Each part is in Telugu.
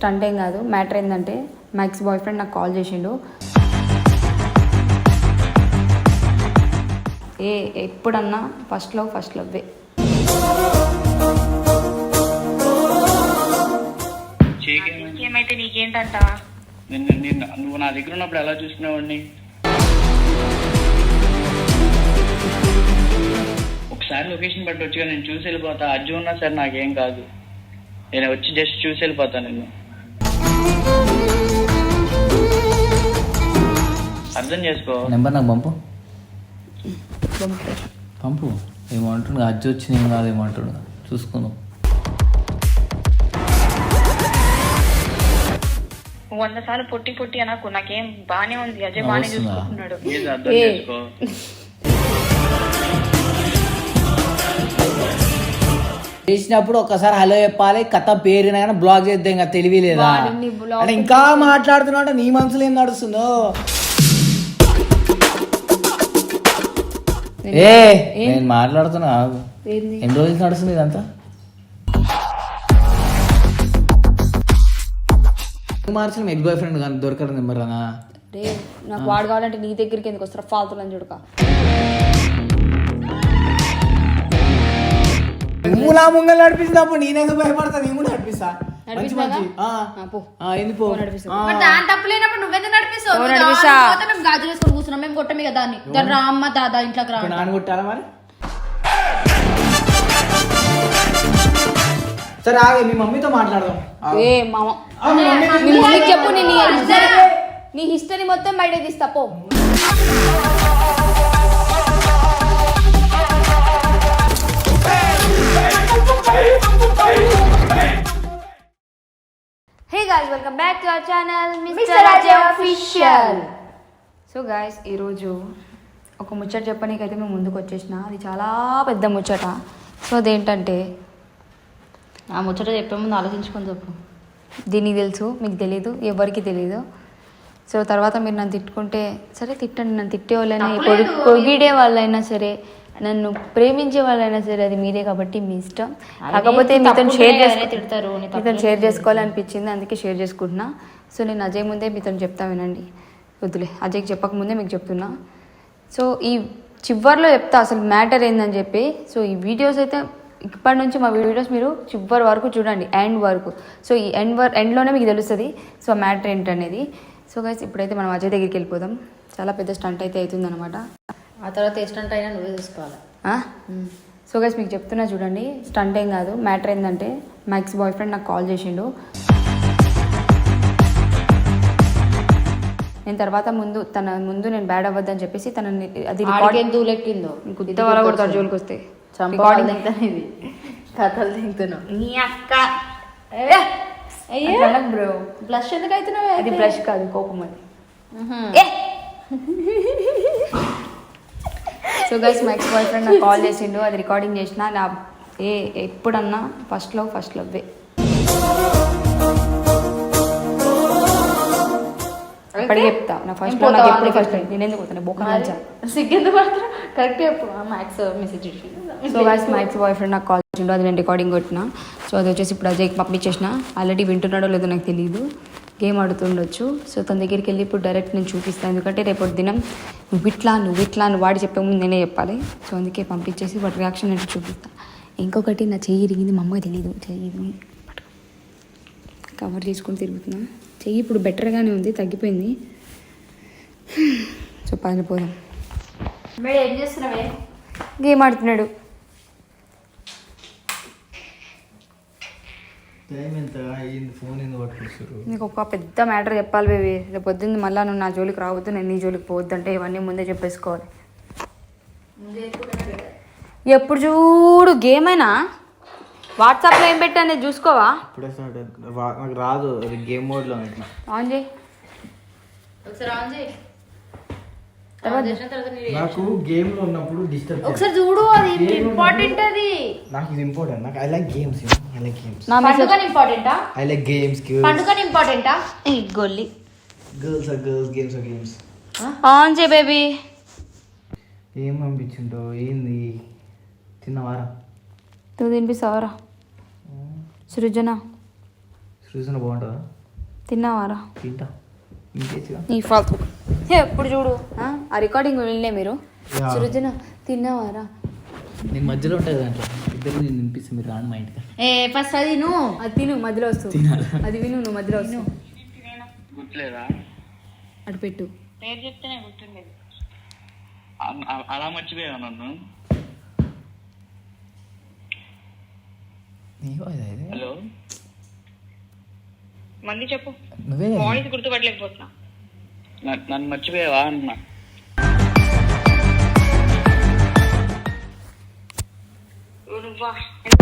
స్టంట్ ఏం కాదు. మ్యాటర్ ఏంటంటే మ్యాక్స్ బాయ్ ఫ్రెండ్ నాకు కాల్ చేసిండు. ఏ ఎప్పుడన్నా ఫస్ట్ లవ్ ఫస్ట్ లవ్వే చేయకేమైంది ఏమైతే నీకేంటంట? నిన్ను నిన్ను నువ్వు నా దగ్గర ఉన్నప్పుడు ఎలా చూసుకునేవాడిని? ఒకసారి లొకేషన్ బట్టి వచ్చి నేను చూసి వెళ్ళిపోతా. అజ్జు ఉన్నా సరే నాకేం కాదు. నేను వచ్చి జస్ట్ చూసి వెళ్ళిపోతా నిన్ను. అర్థం చేసుకో. నెంబర్ నాకు పంపు. పంపు. ఏమంటుండు? అజ్జి వచ్చింది ఏం కాదు ఏమంటుండు? చూసుకుందాం. వంద సార్లు పొట్టి పొట్టి అనకు. నాకేం బానే ఉంది. అజయ్ బానే? చూసుకుంటున్నాడు. అర్థం. చేసుకో. చేసినప్పుడు ఒకసారి హలో చెప్పాలి కథ పేరున కానీ బ్లాక్ చేద్దాం ఇంకా తెలివి లేదా అంటే ఇంకా మాట్లాడుతున్నావు అంటే నీ మనసులో ఏం నడుస్తుందో? ఏ నేను మాట్లాడుతున్నా ఎన్ని రోజులు నడుస్తుంది ఇదంతా? మార్చిన ఎగ్ బాయ్ ఫ్రెండ్ కానీ దొరకడం నెంబర్ అనా రే నాకు వాడు కావాలంటే నీ దగ్గరికి ఎందుకు వస్తారా? ఫాల్తులని చూడక. ముంగులా ముంగలు నడిపిస్తుంది అప్పుడు నేనేదో భయపడతా? నేను కూడా నడిపిస్తా. మంచి నడిపిస్తావా? మంచి. ఆ. ఆ, పో. ఆ, ఏంది పో. నడిపిస్తా. దాని నువ్వెందుకు నడిపిస్తావు? నడిపిస్తా? మేము గాజులు వేసుకొని కూర్చున్నాం. మేము కొట్టమి కదా దాన్ని. దాని రా అమ్మ దాదా ఇంట్లోకి రా ఇప్పుడు నాన్న కొట్టాలా మరి? సరే ఆగే మీ మమ్మీతో మాట్లాడదాం. ఏ మామ. చెప్పు నేను నీ హిస్టరీ నీ హిస్టరీ మొత్తం బయట తీస్తా పో. Hey guys welcome back to our channel mister Ajay official so guys ఈరోజు ఒక ముచ్చట చెప్పనీకైతే మేము ముందుకు వచ్చేసిన. అది చాలా పెద్ద ముచ్చట. సో అదేంటంటే ఆ ముచ్చట చెప్పే ముందు ఆలోచించుకొని చెప్పు. దీనికి తెలుసు మీకు తెలియదు ఎవరికి తెలియదు సో తర్వాత మీరు నన్ను తిట్టుకుంటే సరే తిట్టండి నన్ను తిట్టే వాళ్ళైనా పొగిడే వాళ్ళైనా సరే నన్ను ప్రేమించే వాళ్ళైనా సరే అది మీరే కాబట్టి మీ ఇష్టం. కాకపోతే మీతో షేర్ తిడతారు, మీతో షేర్ చేసుకోవాలనిపించింది అందుకే షేర్ చేసుకుంటున్నా. సో నేను అజయ్ ముందే మీతో చెప్తా వినండి. వద్దులే అజయ్కి చెప్పక ముందే మీకు చెప్తున్నా. సో ఈ చివరిలో చెప్తా అసలు మ్యాటర్ ఏందని చెప్పి. సో ఈ వీడియోస్ అయితే ఇప్పటి నుంచి మా వీడియోస్ మీరు చివరి వరకు చూడండి ఎండ్ వరకు. సో ఈ ఎండ్ వర్ ఎండ్లోనే మీకు తెలుస్తుంది సో మ్యాటర్ ఏంటనేది. సో గైస్ ఇప్పుడైతే మనం అజయ్ దగ్గరికి వెళ్ళిపోదాం. చాలా పెద్ద స్టంట్ అయితే అవుతుందన్నమాట. ఆ తర్వాత ఎస్టంట్ అయినా నువ్వే చూసుకోవాలి? సో గైస్ మీకు చెప్తున్నా చూడండి స్టంట్ ఏం కాదు మ్యాటర్ ఏంటంటే మ్యాక్స్ బాయ్ ఫ్రెండ్ నాకు కాల్ చేసిండు. నేను తర్వాత ముందు తన ముందు నేను బ్యాడ్ అవ్వద్దని చెప్పేసి తన అది రికార్డ్ ఆడికేం దూలెక్కిందో? గుద్ద వాళ్ళ కొడతారు జోలికి వస్తే తింటాను ఇది. కథలు తింటున్నావు. నీ అక్క. అయ్యో. బ్రో బ్లష్ ఎందుకు అవుతున్నావు అది బ్రష్ కాదు కోపం అది. సో గైస్ మా ఎక్స్ బాయ్ ఫ్రెండ్ నాకు కాల్ చేసిండు. అది రికార్డింగ్ చేసిన నా ఏ ఎప్పుడన్నా ఫస్ట్ లవ్ ఫస్ట్ లవ్వే ఇప్పటికి చెప్తా. నా ఫస్ట్ లవ్ నాకు ఎప్పుడు ఫస్ట్ నేను ఎందుకు పోతాను బొక్క మంచా. సిగ్గెందుకు పడుతున్నా కరెక్ట్ చెప్పు. మ్యాథ్స్ మెసేజ్ సో గాయస్ మా ఎక్స్ బాయ్ ఫ్రెండ్ నాకు కాల్ చేసిండు. అది నేను రికార్డింగ్ కొట్టిన. సో అది వచ్చేసి ఇప్పుడు అజయ్కి పంపించేసిన. ఆల్రెడీ వింటున్నాడో లేదో నాకు తెలియదు గేమ్ ఆడుతుండొచ్చు. సో తన దగ్గరికి వెళ్ళి ఇప్పుడు డైరెక్ట్ నేను చూపిస్తాను. ఎందుకంటే రేపు దినం నువ్వు ఇట్లా నువ్వు ఇట్లా అని వాడి చెప్పే ముందు నేనే చెప్పాలి. సో అందుకే పంపించేసి వాటి రియాక్షన్ నేను చూపిస్తాను ఇంకొకటి నా చెయ్యి ఇరిగింది మా అమ్మకి తెలియదు చెయ్యి ఇరిగింది. కవర్ చేసుకొని తిరుగుతున్నా. చెయ్యి ఇప్పుడు బెటర్గానే ఉంది తగ్గిపోయింది. సో పని పోదాం. ఏం చేస్తున్నావే? గేమ్ ఆడుతున్నాడు. టైం ఎంత అయ్యింది ఫోన్ ఎందుకు పట్టుకొస్తారు నీకు ఒక పెద్ద మ్యాటర్ చెప్పాలి బేబీ. రేపు పొద్దున్న మళ్ళీ నువ్వు నా జోలికి రావద్దు నేను నీ జోలికి పోవద్దు అంటే ఇవన్నీ ముందే చెప్పేసుకోవాలి. ఎప్పుడు చూడు గేమ్ అయినా వాట్సాప్లో ఏం పెట్టాను చూసుకోవా? ఇప్పుడే స్టార్ట్ అవుతుంది. వా- నాకు రాదు అది గేమ్ మోడ్లో ఆన్ చేయి. ఒకసారి ఆన్ చేయి తర్వాత చేసిన తర్వాత నీ- నాకు గేమ్లో ఉన్నప్పుడు డిస్టర్బ్ ఒకసారి చూడు అది ఇంపార్టెంట్ అది. నాకు ఇది ఇంపార్టెంట్ నాకు I like games I like games నా పండుగని ఇంపార్టెంటా ఐ లైక్ గేమ్స్ ఇంపార్టెంటా గొల్లి. Girls or girls games or games on చేయి బేబీ ఏం పంపించిండో ఏంది? తిన్నవారా? నువ్వు తినిపిస్తావరా? సృజన. సృజన బాగుంటుందా? తిన్నావారా? తింటా. ఫాల్తు. ఎప్పుడు చూడు. ఆ? రికార్డింగ్ వెళ్ళే మీరు. సృజన తిన్నావారా? నేను మధ్యలో ఉంటుంది దాంట్లో. ఇద్దరు నేను వినిపిస్తే మీరు రాను మా ఇంటికి. ఏ ఫస్ట్ అది నువ్వు అది తిను మధ్యలో వస్తుంది అది విను నువ్వు మధ్యలో వస్తావు గుర్తులేదా? అటు పెట్టు. పేరు చెప్తేనే గుర్తుండేది. అ- అ- అలా మర్చిపోయావు నన్ను? హలో? మళ్ళీ చెప్పు. నువ్వే వాయిస్ గుర్తుపట్టలేకపోతున్నా. న- నన్ను మర్చిపోయావా అన్నా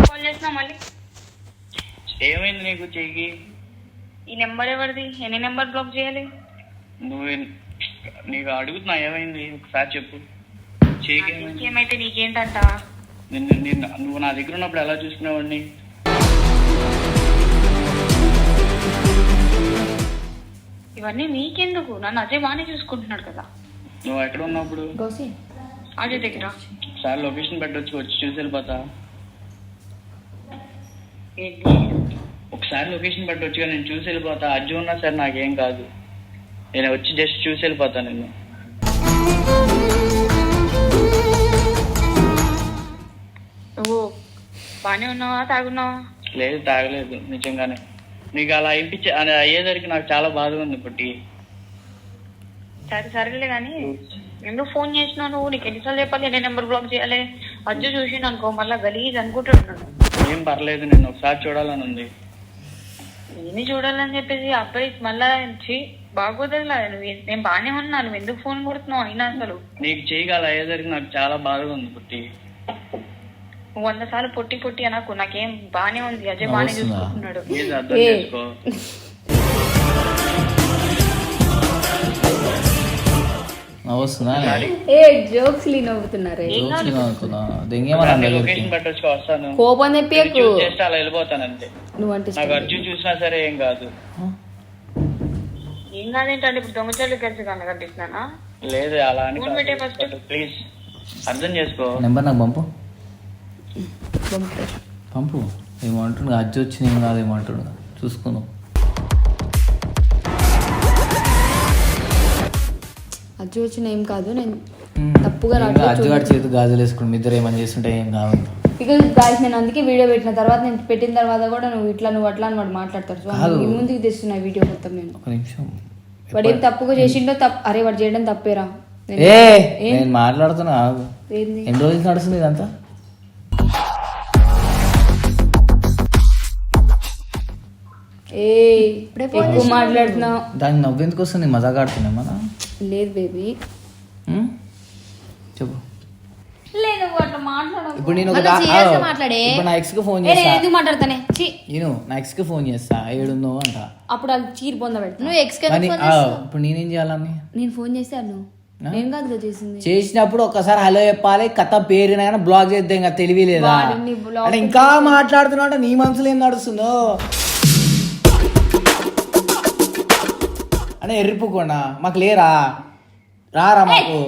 కాల్ చేసినా మళ్ళీ? ఏమైంది నీకు చెయ్యి? ఈ నెంబర్ ఎవరిది? ఎన్ని నెంబర్ బ్లాక్ చేయాలి? నువ్వు నీకు అడుగుతున్నా ఏమైంది? ఒకసారి చెప్పు. ఏమైంది? ఏమైతే నీకేంటంట నిన్ను నిన్ను నువ్వు నా దగ్గర ఉన్నప్పుడు ఎలా చూసుకునేవాడిని? ఇవన్నీ నీకెందుకు? నన్ను అజయ్ బాగానే చూసుకుంటున్నాడు కదా. నువ్వు ఎక్కడ ఉన్నప్పుడు గౌసి. అజయ్ దగ్గర. ఒకసారి లొకేషన్ పెట్టొచ్చు వచ్చి చూసి వెళ్ళిపోతా ఏంటి? ఒకసారి లొకేషన్ పెట్టొచ్చుగా నేను చూసి వెళ్ళిపోతా అజ్జు ఉన్నా సరే నాకేం కాదు. నేను వచ్చి జస్ట్ చూసి వెళ్ళిపోతా నిన్ను. నువ్వు బాగానే ఉన్నావా? తాగున్నావా? లేదు తాగలేదు నిజంగానే. నీకు అలా అనిపించే అలా అయ్యేసరికి నాకు చాలా బాధగా ఉంది పుట్టి. సరే సరేలే కానీ ఎందుకు ఫోన్ చేసినావు నువ్వు? నీకు ఎన్నిసార్లు చెప్పాలి? ఎన్ని నెంబర్ బ్లాక్ చేయాలి. అజ్జు చూసి అనుకో మళ్ళీ గలీజ్ అనుకుంటున్నాను ఏం పర్లేదు నేను ఒకసారి చూడాలని ఉంది. నేను చూడాలని చెప్పేసి అబ్బాయి మళ్ళా బాగోదులా నువ్వు నేను బాగానే ఉన్నా నువ్వు ఎందుకు ఫోన్ కొడుతున్నావు? అయినా అసలు. నీకు చేయగా అలా అయ్యేసరికి నాకు చాలా బాధగా ఉంది పుట్టి. వంద సార్లు పొట్టి పొట్టి అనకు. నాకేం బాగానే ఉంది. అజయ్ వస్తుందా? చూసుకుంటున్నాడు. అర్థం ఏ. చేసుకో? వస్తుందా ఏ జోక్స్ లీ నవ్వుతున్నారే అనుకున్నా లొకేషన్ పెట్టొచ్చు వస్తాను. కోపం తెప్పియకు. చూసి చేస్తే అలా వెళ్ళిపోతాను అంతే నువ్వంటే నాకు. అర్జున్ చూసినా సరే ఏం కాదు. ఏం కాదేంటంటే ఇప్పుడు కలిసి కనిపిస్తున్నానా లేదు అలా అని ఫోన్ పెట్టే ఫస్ట్. ప్లీజ్ అర్థం చేసుకో. నెంబర్ నాకు పంపు. పంపు. ఏమంటుండు అజ్జి వచ్చి నేను కాదు ఏమంటుండు చూసుకున్నావు అజ్జు వచ్చిన ఏం కాదు నేను తప్పుగా అజ్జి గారి చేతి గాజులు వేసుకుని ఇద్దరు ఏమని చేస్తుంటే ఏం కావాలి బికాజ్ గాయస్ నేను అందుకే వీడియో పెట్టిన తర్వాత నేను పెట్టిన తర్వాత కూడా నువ్వు ఇట్లా నువ్వు అట్లా అని వాడు మాట్లాడతాడు సో కాదు. మీ ముందుకు తెస్తున్నా వీడియో మొత్తం నేను. ఒక నిమిషం. వాడు ఏం తప్పుగా చేసిండో తప్పు అరే వాడు చేయడం తప్పేరా. ఏ! ఏం? నేను మాట్లాడుతున్నా ఎన్ని రోజులు నడుస్తుంది ఇదంతా? ఏ ఎక్కువ మాట్లాడుతున్నావు. దాన్ని నవ్వెందుకు వస్తుంది నేను మజాగా ఆడుతున్నా మన లేదు బేబీ. చెప్పు. లేదు అట్లా మాట్లాడకు. ఇప్పుడు నేను ఒక మనం దా- serious గా ఆ, మాట్లాడే. ఇప్పుడు నా ఎక్స్కి ఫోన్ ఏ, నేను చేస్తా ఎందుకు మాట్లాడతానే? ఛీ. నేను నా ఎక్స్కి ఫోన్ చేస్తా. ఏడుందో అంట. అప్పుడు అది చీర పొంద పెడతా. నువ్వు ఎక్స్ కానీ ఆ, ఇప్పుడు నేనేం చేయాలని నేను ఫోన్ చేశాను ఆ? ఏం కాదుగా చేసింది. చేసినప్పుడు ఒక్కసారి హలో చెప్పాలి కథ పేరున కానీ బ్లాక్ చేద్దాం ఇంకా తెలివి లేదా? వాడిని block అంటే ఇంకా మాట్లాడుతున్నావు అంటే నీ మనసులో ఏం నడుస్తుందో? అంటే ఎర్రిపోకుండా మాకు లేరా? రారా మాకు?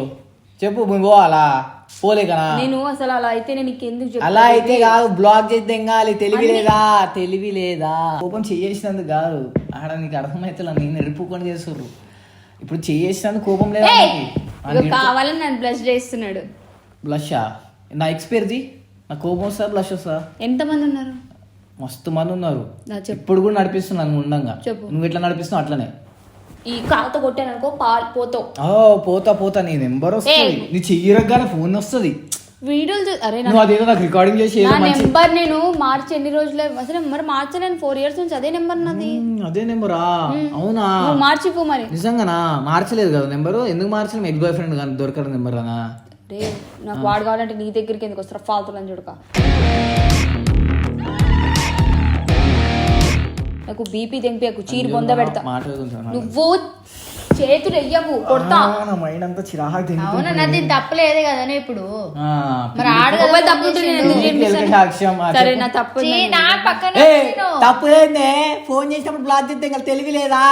చెప్పు మేము పోవాలా? పోలేకనా నేను అసలు అలా అయితే నేను ఎందుకు? అలా అయితే కాదు బ్లాక్ చేద్దాం కాలి తెలివి లేదా? తెలివి లేదా? కోపం చేసినందుకు కాదు. ఆడ నీకు అర్థమైతే నేను ఎరుపుకొని చేస్తుర్రు. ఇప్పుడు చేసినందుకు కోపం లేదా కావాలని నన్ను బ్లష్ చేస్తున్నాడు. బ్లషా నా ఎక్స్పైర్ది నా కోపం వస్తా బ్లష్ వస్తా ఎంతమంది ఉన్నారు? మస్తు మంది ఉన్నారు. ఇప్పుడు కూడా నడిపిస్తున్నాను ఉండంగా. చెప్పు. నువ్వు ఎట్లా నడిపిస్తున్నావు అట్లనే. ఈ కాలుతో కొట్టాను అనుకో పాలు పోతావు. పోతా పోతా నీ నెంబర్ వస్తుంది. నీ చెయ్యరగానే ఫోన్ వస్తుంది. వీడియోలు అరే నా నువ్వు అదేదో నాకు రికార్డింగ్ చేసి నా నెంబర్ నేను మార్చి ఎన్ని రోజులే అసలు నెంబర్ మార్చలేను. ఫోర్ ఇయర్స్ నుంచి అదే నెంబర్ నాది. అదే నెంబరా? అవునా? మార్చిపో మరి. నిజంగానా? మార్చలేదు కదా నెంబరు? ఎందుకు మార్చలేదు ఎక్స్ బాయ్ ఫ్రెండ్ కానీ దొరకదు నెంబర్ అనా రే నాకు వాడు కావాలంటే నీ దగ్గరికి ఎందుకు వస్తారా? ఫాల్తులని చూడక. నాకు బీపీ తెంపి చీర పొంద పెడతా. నాకు. నువ్వు చేతులు వెయ్యకు కొడతా. అవునా? నాది తప్పలేదే కదా ఇప్పుడు? ఆ, మరి తప్పు సరే. నా తప్పు. నా పక్కన తప్పు ఫోన్ చేసినప్పుడు బ్లాక్ చేస్తే ఇంకా తెలివి లేదా?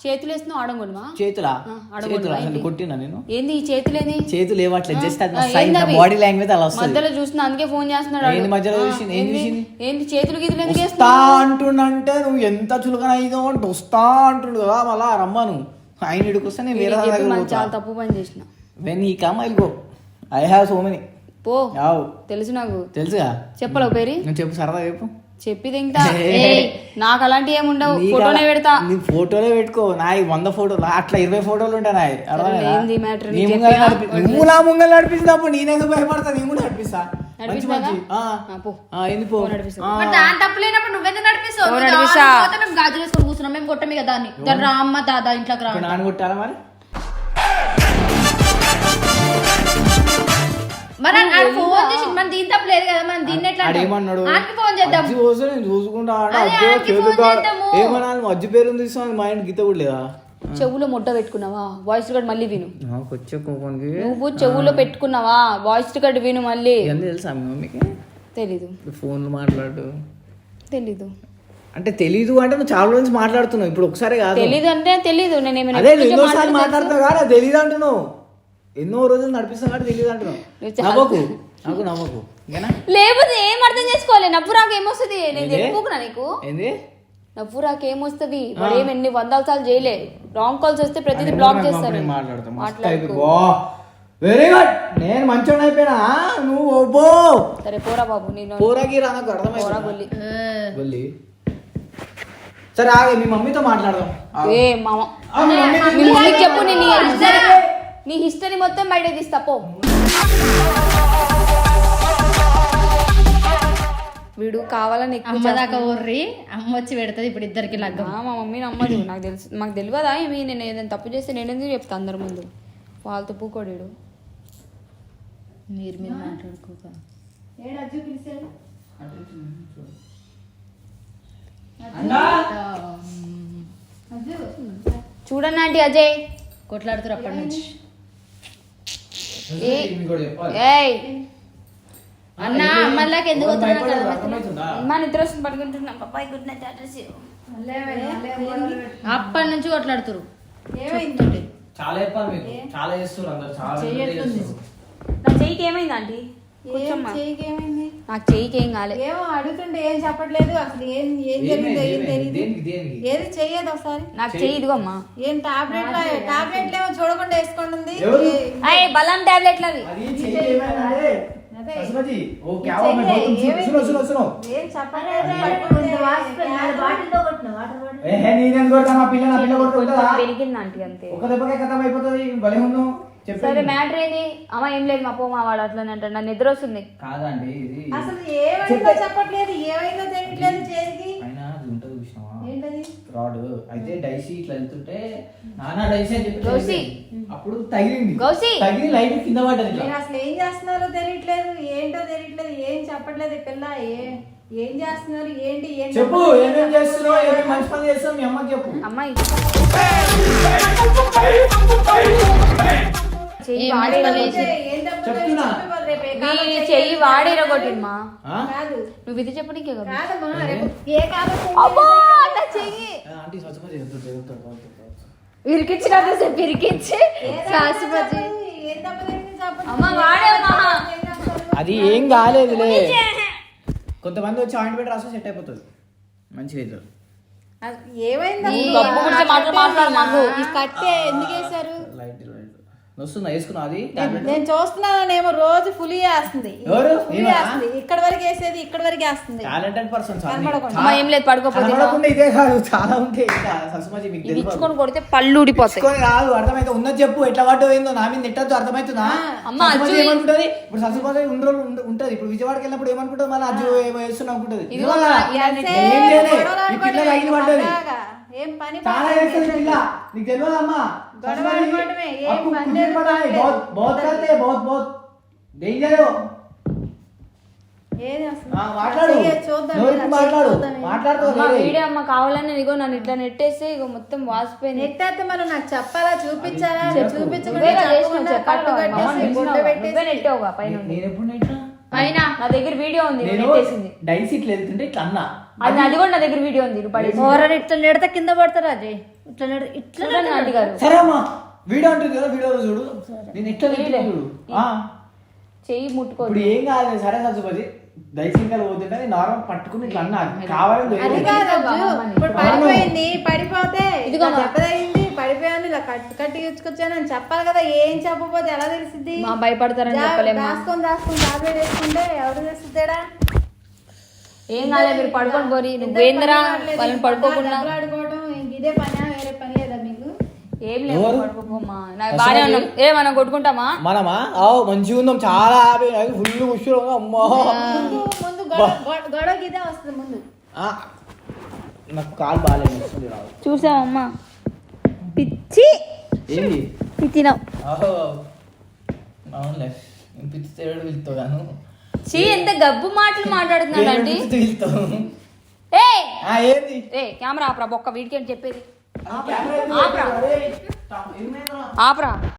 చేతులు? వేస్తున్నావు ఆడంగుడుమా చేతులా? చేతులా అసలు? కొట్టినా నేను? ఏంది ఈ చేతులేని చేతులు ఏవట్లేదు జస్ట్ అది సైన్? బాడీ లాంగ్వేజ్ అలా వస్తుంది. మధ్యలో చూస్తున్నా అందుకే ఫోన్ చేస్తున్నాడు. ఏంది మధ్యలో ఆ, చూసింది? ఏం? చూసింది? ఏంది? చేతులు గీతులు ఎందుకు వస్తా అంటుండంటే నువ్వు ఎంత చులకన అయ్యో అంటే వస్తా అంటుండు కదా మళ్ళా రమ్మను. ఆయన ఇడికి వస్తే నేను వేరే చాలా తప్పు పని చేసిన. When he come I go I have so many పో. తెలుసు నాకు. తెలుసుగా? చెప్పలేవు పేరు? నేను చెప్పు సరదా చెప్పు. చెప్పి తింటా. నాకు అలాంటివి ఏమి ఉండవు. నీకు ఫోటోనే పెడతా. నీ ఫోటోలే పెట్టుకో. నాయి వంద ఫోటోలు అట్లా ఇరవై ఫోటోలు ఉంటాయి నాయి. ముంగల్ ముంగల్ నడిపించినప్పుడు నేనేదో భయపడతా? నేను కూడా నడిపిస్తా. మంచి నడిపిస్తావా? మంచి. ఆ. ఆ, పో. ఆ, ఏంది పో. నడిపిస్తా. నడిపిస్తా? గాజులు వేసుకొని కూర్చున్నాం. మేము కొట్టమే కదా దాన్ని. దాని రా అమ్మ దాదా ఇంట్లోకి రా నాన్న కొట్టాలా మరి? మరి ఆడు ఫోన్ చేసి మన దీని తప్పు లేదు కదా మనం దీన్ని ఎట్లా ఆడికి ఫోన్ చేద్దాం. అజ్జి నేను చూసుకుంటా ఆడ, అదే, అజ్జో, ఆడికి చేతులు ఫోన్ కాడ- చేద్దాము. ఏమనాలి మా అజ్జి పేరు తీసుకుని మా ఇంటి గీత కూడా లేదా? చెవులో ముట్ట పెట్టుకున్నావా? వాయిస్ రికార్డ్ మళ్ళీ విను. నాకు వచ్చే కోపానికి నువ్వు చెవులో పెట్టుకున్నావా? వాయిస్ రికార్డ్ విను మళ్ళీ. ఇవన్నీ తెలుసా మీ మమ్మీకి? తెలీదు. ఫోన్లు మాట్లాడు. తెలీదు. అంటే తెలీదు అంటే నువ్వు చాలా రోజు మాట్లాడుతున్నావు. ఇప్పుడు ఒకసారి కాదు. తెలీదు అంటే తెలీదు. నేను ఏమైనా అదే నుంచో మాట్లాడుతున్నా మాట్లాడుతున్నావు అది అంటున్నావు. ఎన్నో రోజులు నడిపిస్తావు కాబట్టి తెలియదు అంటున్నావు నవ్వకు నాకు నవ్వకు. లేకపోతే ఏం అర్థం చేసుకోవాలి? నవ్వు రాక ఏమొస్తుంది? నేను ఏంది? తెలియకున్నా నీకు. ఏంది? నవ్వు రాక ఏమొస్తుంది? వాడు ఏం ఎన్ని వందల సార్లు చేయలే. రాంగ్ కాల్స్ వస్తే ప్రతిదీ బ్లాక్ చేస్తాను మాట్లాడతాం మాట్లాడుకో. వెరీ గుడ్ నేను మంచోడు అయిపోయినా? నువ్వు ఓబో సరే పోరా బాబు నేను పోరాకి రా నాకు పోరా అర్థమైంది గొల్లి. సరే ఆగే మీ మమ్మీతో మాట్లాడదాం. ఏ మామ. చెప్పు నేను నీ హిస్టరీ మొత్తం బయట తీస్తా పో. వీడు కావాలని ఎక్కువ అమ్మ దాకా ఊర్రి అమ్మ వచ్చి పెడుతుంది ఇప్పుడు ఇద్దరికి లగ్గం. మా మమ్మీ నమ్మదు. నాకు తెలుసు మాకు తెలియదా? ఏమి నేను ఏదైనా తప్పు చేస్తే నేను ఎందుకు చెప్తా అందరి ముందు? వాళ్ళతో పూకోడు మీరు మీరు మాట్లాడుకోక. చూడండి ఆంటీ అజయ్. కొట్లాడుతారు అప్పటి నుంచి ఏ- మీకు కూడా చెప్పాలి. ఏయ్ అన్న అమ్మలాకి ఎందుకు వస్తున్నా నాకు భయపడదు, అర్థమవుతలేదు. అర్థమవుతుందా? మా నిద్ర వస్తుంది పడుకుంటున్నా. బాబాయ్ గుడ్ నైట్ అడ్రస్ అప్పటి నుంచి కొట్లాడుతురు చాలా చెప్పాలి చాలా చేస్తారు అందరు చాలా చెయ్యికి ఏమైంది ఆంటీ? నాకు చెయ్యికి ఏం కాలేదు ఏమో అడుగుతుంటే ఏం చెప్పట్లేదు అసలు ఏం ఏం జరిగిందో ఏం తెలియదు ఏది చెయ్యదు ఒకసారి. నాకు చెయ్యి. ఏం టాబ్లెట్ టాబ్లెట్లు ఏమో చూడకుండా వేసుకుంటుంది అయ్యి బలం టాబ్లెట్లు అవి పెరిగిందంటే అంతే. ఒక దెబ్బకే కథం అయిపోతుంది భలే ఉన్నావు సరే మ్యాటర్ ఏంది? అమ్మ ఏం లేదు మా పో మా వాడు అట్లనే అంటాడు. నన్ను నిద్ర వస్తుంది. కాదండి ఇది అసలు ఏమైందో చెప్పట్లేదు. ఏమైందో తెలియట్లేదు చేతికి. పైన అది ఉంటుంది చూసినావా? ఏంటది? రాడ్. అయితే డైసీ ఇట్లా వెళ్తుంటే నానా డైసీ అని చెప్పి గౌసి. అప్పుడు తగిలింది. గౌసి. తగిలి లైట్ కింద పడ్డది ఇట్లా. మీరు అసలు ఏం చేస్తున్నారో తెలియట్లేదు. ఏంటో తెలియట్లేదు. ఏం చెప్పట్లేదు పిల్ల. ఏ ఏం చేస్తున్నారు? ఏంటి? ఏం చెప్పు చెప్పట్లేదు. ఏమేం చేస్తున్నావు? ఏమేమి మంచి పని చేస్తావు మీ అమ్మకి చెప్పు. అమ్మాయి. చెయ్యి మంచి? చెయ్యి నువ్వు ఇది చెప్పు నీకే కదా. చేస్తారు? అది ఏం కాలేదులే. కొంతమంది వచ్చి ఆయింట్మెంట్ రాస్తే సెట్ అయిపోతుంది. అసలు ఏమైంది మాట్లాడు ఈ కట్టే ఎందుకు వేశారు? లైట్ వస్తుందా అది? నేను చూస్తున్నానేమో రోజు ఫుల్ వేస్తుంది? వేస్తుంది. ఇక్కడ వరకు వేసేది ఇక్కడ వరకు వేస్తుంది. టాలెంటెడ్. అమ్మ ఏం లేదు పడుకోపోతే ఇదే కాదు చాలా ఉంటాయి మీకు తెలియదు. ఇచ్చుకొని కొడితే పళ్ళు ఊడిపోతాయి. రాదు అర్థమైతే ఉన్నది చెప్పు ఎట్లా పడ్డో ఏందో నా మీద నెట్టద్దు అర్థమవుతుందా అమ్మ, ససుమతి అజ్జు ఏమనుకుంటది? ఇప్పుడు ససుమతి ఉండ్రు ఉంటది. ఇప్పుడు విజయవాడకి వెళ్ళినప్పుడు ఏమనుకుంటుంది? మళ్ళీ అజ్జు ఏమో వేస్తున్నా అనుకుంటది. ఈ పిల్ల ఆడుకోవడమే, తగిలి పడ్డది. ఏం పని చాలా పాట చేస్తుంది లేదు. పిల్ల నీకు తెలియదమ్మా గొడవ ససుమతి, ఆడుకోవడమే, ఏం అప్పు పని కుదిరి లేదు, పడాలి. పని बहुत లేదు. बहुत करते हैं, बहुत बहुत डेंजर है वो. ఏది అసలు? ఆ, మాట్లాడు చెయ్యి చూద్దాం, నోరు ఇలా మాట్లాడు చూద్దాం. మాట్లాడుతూ అమ్మ వీడియో అమ్మ కావాలని ఇగో నన్ను ఇట్లా నెట్టేస్తే ఇగో మొత్తం వాసిపోయింది నెట్టేస్తే మనం నాకు చెప్పాలా చూపించాలా చెప్పు. చూపించకుండా నువ్వే కదా చేసినావు, చెప్పకుండా చెప్పాలి కట్టు కదా, కట్టేసి, అమ్మ, గుడ్డ నువ్వే పెట్టేసి నెట్టావుగా పైన నేను ఎప్పుడు నెట్టినా? అయినా నా దగ్గర వీడియో ఉంది నేను నెట్టేసింది డైస్ ఇట్లా వెళ్తుంటే ఇట్లా అన్నా అది అది కూడా నా దగ్గర వీడియో ఉంది నువ్వు పడేసి. ఇట్లా నెడితే కింద పడతారా అజయ్ ఇట్లా నెడ ఇట్లా చూడండి ఆంటీ గారు సరే అమ్మా వీడియో ఉంటుంది కదా వీడియోలో చూడు. నేను తింటున్నా చూడు. ఆ, చెయ్యి ముట్టుకో ఇప్పుడు ఏం కాదు సరే సత్సుపతి దయచేసి పోతుంటే నార్మల్ పట్టుకుని ఇట్లా అన్నా కావాలని అది లేదు. కాదు అజ్జు. ఇప్పుడు పడిపోయింది పడిపోతే ఇదిగో ఇదిగో దెబ్బతగింది పడిపోయాను ఇలా కట్టు కట్టి ఇచ్చుకొచ్చాను అని చెప్పాలి కదా ఏం చెప్పకపోతే ఎలా తెలిసింది మా భయపడతారని చెప్పలేమ్మా దాసుకొని దాసుకొని టాబ్లెట్ వేసుకుంటే ఎవరు తెలుస్తుందేడా ఏం కాలే మీరు పడుకొని పోరి. నువ్వేందరా వాళ్ళని పడుకోకుండా. ఆడుకోవడం ఇదే పని వేరే పని లేదా మీకు? ఏం లేదు పడుకోపోమ్మా నాకు బాగానే ఉన్నాం ఏ మనం కొట్టుకుంటామా? మనమా? మంచిగా ఉందాం చాలా హ్యాపీ. ఫుల్ ముష్టి అమ్మా. ముందు ముందు గొడవ గొడవ- గొడవకి ఇదే వస్తుంది ముందు. ఆ, నాకు కాలు బాగాలేదు వస్తుంది రావు. చూసావమ్మా? పిచ్చి. ఏంది? అవునులే. నేను పిచ్చి తేడు గాను. చీ ఎంత గబ్బు మాటలు మాట్లాడుతున్నాడు అండి పిచ్చి పిలుస్తావు ఏ! ఆ, ఏంది? ఏ కెమెరా ఆపరా బొక్క వీడికి ఏంటి చెప్పేది? ఆపరా. ఆపరా.